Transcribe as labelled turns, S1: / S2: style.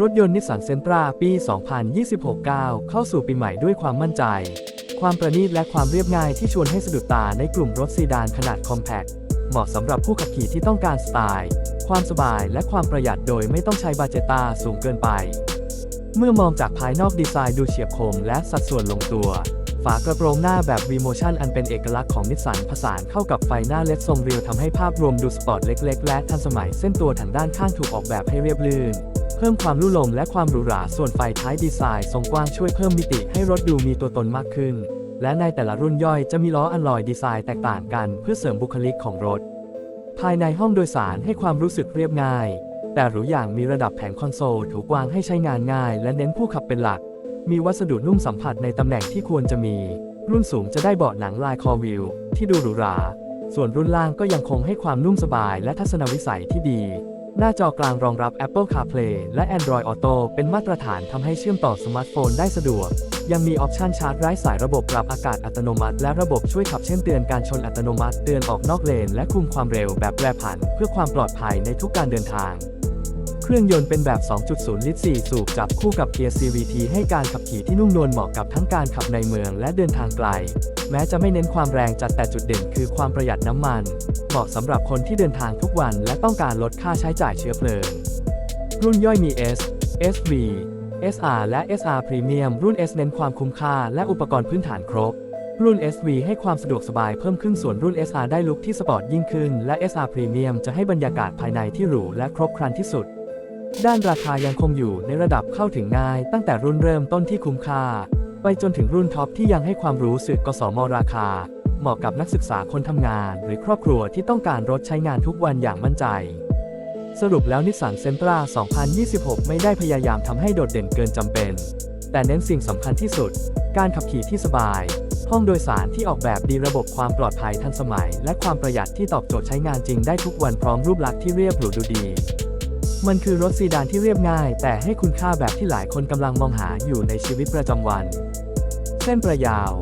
S1: รถยนต์นิสสันเซนตราปี 2026 9 เข้าสู่ปีใหม่ด้วยความมั่นใจ ความประณีตและความเรียบง่ายที่ชวนให้สะดุดตาในกลุ่มรถซีดานขนาดคอมแพคเหมาะสำหรับผู้ขับขี่ที่ต้องการสไตล์ ความสบายและความประหยัดโดยไม่ต้องใช้บาเจต้าสูงเกินไป เมื่อมองจากภายนอกดีไซน์ดูเฉียบคมและสัดส่วนลงตัว ฝากระโปรงหน้าแบบ V-Motion อันเป็นเอกลักษณ์ของนิสสันผสานเข้ากับไฟหน้าเล็ดทรงเรียวทำให้ภาพรวมดูสปอร์ตเล็ก ๆ และทันสมัยเส้นตัวถังด้านข้างถูกออกแบบให้เรียบลื่น พิ่มความลุ่ลมและความหรูหราส่วนไฟท้ายดีไซน์ทรงกว้างช่วยเพิ่มมิติให้รถดูมีตัวตนมากขึ้น และในแต่ละรุ่นย่อยจะมีล้ออันลอยดีไซน์แตกต่างกันเพื่อเสริมบุคลิกของรถ ภายในห้องโดยสารให้ความรู้สึกเรียบง่าย แต่หรูอย่างมีระดับแผงคอนโซลถูกวางให้ใช้งานง่าย และเน้นผู้ขับเป็นหลัก มีวัสดุนุ่มสัมผัสในตำแหน่งที่ควรจะมี รุ่นสูงจะได้เบาะหนังลายคอวิวที่ดูหรูหราส่วนรุ่นล่างก็ยังคงให้ความนุ่มสบายและทัศนวิสัยที่ดี หน้าจอกลางรองรับ Apple CarPlay และ Android Auto เป็นมาตรฐานทำให้เชื่อมต่อสมาร์ทโฟนได้สะดวก ยังมีออปชันชาร์จไร้สายระบบปรับอากาศอัตโนมัติ และระบบช่วยขับเช่นเตือนการชนอัตโนมัติ เตือนออกนอกเลน และคุมความเร็วแบบแปรผัน เพื่อความปลอดภัยในทุกการเดินทาง เครื่องยนต์เป็นแบบ 2.0 ลิตร 4 สูบจับคู่กับเกียร์ CVT ให้การขับขี่ที่นุ่มนวลเหมาะกับทั้งการขับในเมืองและเดินทางไกล แม้จะไม่เน้นความแรงจัดแต่จุดเด่นคือความประหยัดน้ำมัน เหมาะสำหรับคนที่เดินทางทุกวันและต้องการลดค่าใช้จ่ายเชื้อเพลิง รุ่นย่อยมี S SV SR และ SR Premium รุ่น S เน้นความคุ้มค่าและอุปกรณ์พื้นฐานครบ รุ่น SV ให้ความสะดวกสบายเพิ่มขึ้นส่วนรุ่น SR ได้ลุคที่สปอร์ตยิ่งขึ้น และ SR Premium จะให้บรรยากาศภายในที่หรูและครบครันที่สุด ด้านราคายังคงอยู่ในระดับเข้าถึงง่าย ตั้งแต่รุ่นเริ่มต้นที่คุ้มค่า ไปจนถึงรุ่นท็อปที่ยังให้ความรู้สึกกสมราคา เหมาะกับนักศึกษาคนทำงาน หรือครอบครัวที่ต้องการรถใช้งานทุกวันอย่างมั่นใจ สรุปแล้วนิสสันเซนตรา 2026 ไม่ได้พยายามทำให้โดดเด่นเกินจำเป็น แต่เน้นสิ่งสำคัญที่สุด การขับขี่ที่สบาย ห้องโดยสารที่ออกแบบดีระบบความปลอดภัยทันสมัย และความประหยัดที่ตอบโจทย์ใช้งานจริงได้ทุกวันพร้อมรูปลักษณ์ที่เรียบหรูดูดี มันคือรถซีดานที่เรียบง่าย แต่ให้คุณค่าแบบที่หลายคนกำลังมองหาอยู่ในชีวิตประจำวัน เส้นประยาว